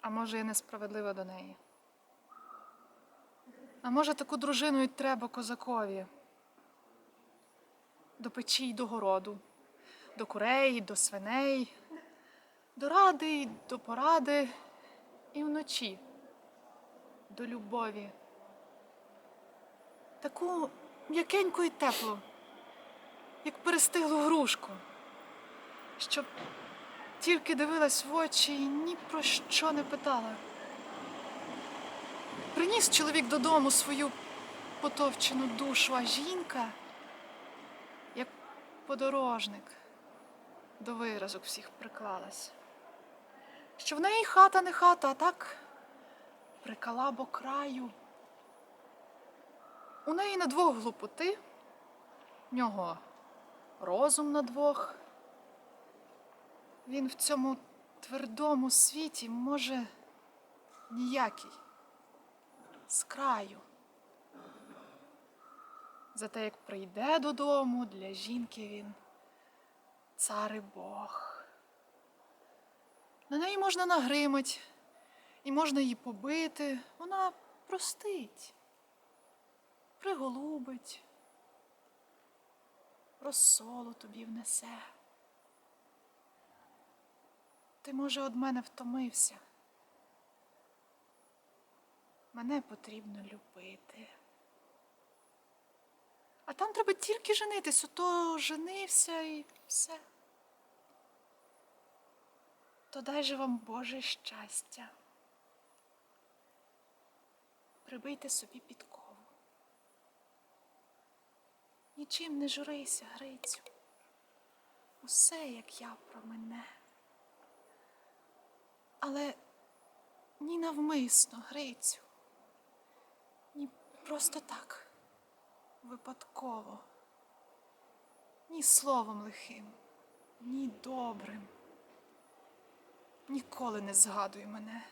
А може, і несправедлива до неї. А може, таку дружину й треба козакові. До печі й до городу, до курей, до свиней, до ради й до поради, і вночі до любові. Таку м'якеньку і теплу, як перестиглу грушку, щоб тільки дивилась в очі і ні про що не питала. Приніс чоловік додому свою потовчену душу, а жінка, як подорожник, до виразок всіх приклалась. Що в неї хата не хата, а так прикала бо краю. У неї на двох глупоти, в нього розум на двох. Він в цьому твердому світі може ніякий, з краю. Зате як прийде додому, для жінки він цар і Бог. На неї можна нагримать, і можна її побити. Вона простить, приголубить, розсолу тобі внесе. Ти, може, од мене втомився. Мене потрібно любити. А там треба тільки женитись, ото женився і все. То дай же вам Боже щастя. Прибийте собі підкову. Нічим не журися, Грицю. Усе, як я про мене. Але ні навмисно, Грицю, ні просто так, випадково, ні словом лихим, ні добрим. Ніколи не згадуй мене.